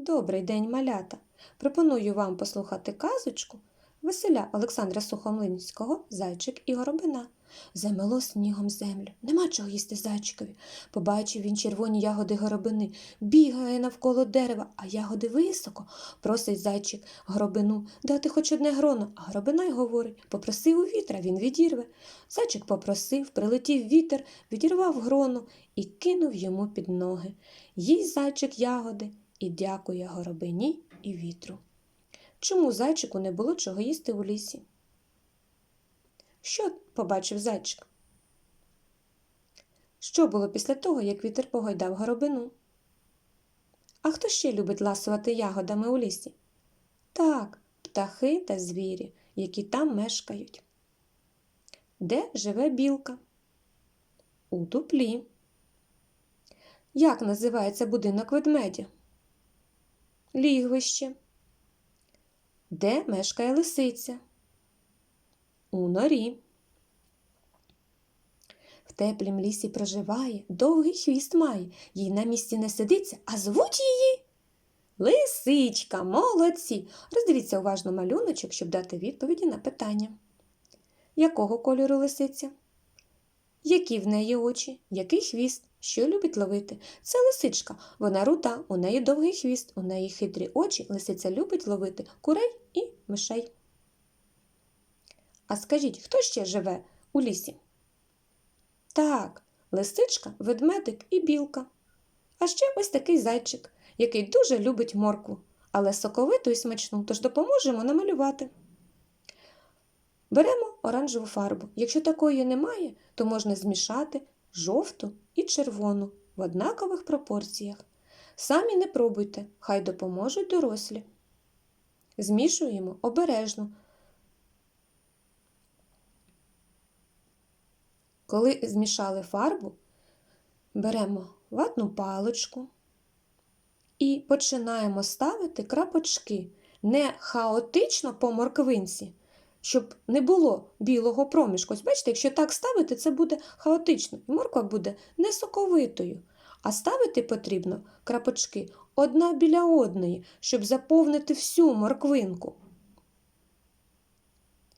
Добрий день, малята! Пропоную вам послухати казочку Василя Олександра Сухомлинського Зайчик і горобина. Замело снігом землю. Нема чого їсти зайчикові. Побачив він червоні ягоди горобини, бігає навколо дерева, а ягоди високо. Просить зайчик горобину дати хоч одне гроно, а горобина й говорить попроси у вітра, він відірве. Зайчик попросив, прилетів вітер, відірвав грону і кинув йому під ноги. Їсть зайчик ягоди і дякує горобині і вітру. Чому зайчику не було чого їсти у лісі? Що побачив зайчик? Що було після того, як вітер погойдав горобину? А хто ще любить ласувати ягодами у лісі? Так, птахи та звірі, які там мешкають. Де живе білка? У дуплі. Як називається будинок ведмедя? Лігвище. Де мешкає лисиця? У норі. В теплім лісі проживає, довгий хвіст має, їй на місці не сидиться, а звуть її. Лисичка, молодці! Роздивіться уважно малюночок, щоб дати відповіді на питання. Якого кольору лисиця? Які в неї очі, який хвіст, що любить ловити? Це лисичка. Вона руда, у неї довгий хвіст, у неї хитрі очі. Лисиця любить ловити курей і мишей. А скажіть, хто ще живе у лісі? Так, лисичка, ведмедик і білка. А ще ось такий зайчик, який дуже любить моркву, але соковиту і смачну, тож допоможемо намалювати. Беремо оранжеву фарбу. Якщо такої немає, то можна змішати жовту і червону в однакових пропорціях. Самі не пробуйте, хай допоможуть дорослі. Змішуємо обережно. Коли змішали фарбу, беремо ватну паличку і починаємо ставити крапочки не хаотично по морквинці, щоб не було білого проміжку. Ось бачите, якщо так ставити, це буде хаотично, і морква буде не соковитою. А ставити потрібно крапочки одна біля одної, щоб заповнити всю морквинку.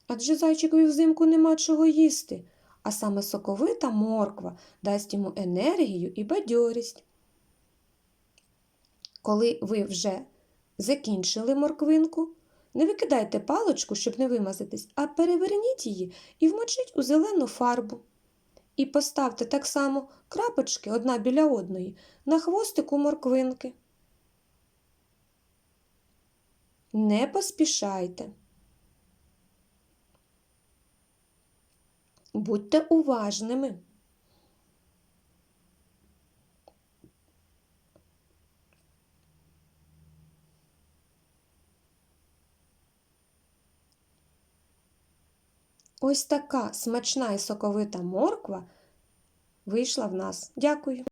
Адже зайчикові взимку нема чого їсти, а саме соковита морква дасть йому енергію і бадьорість. Коли ви вже закінчили морквинку, не викидайте паличку, щоб не вимазатись, а переверніть її і вмочіть у зелену фарбу. І поставте так само крапочки одна біля одної на хвостику морквинки. Не поспішайте. Будьте уважними. Ось така смачна і соковита морква вийшла в нас. Дякую.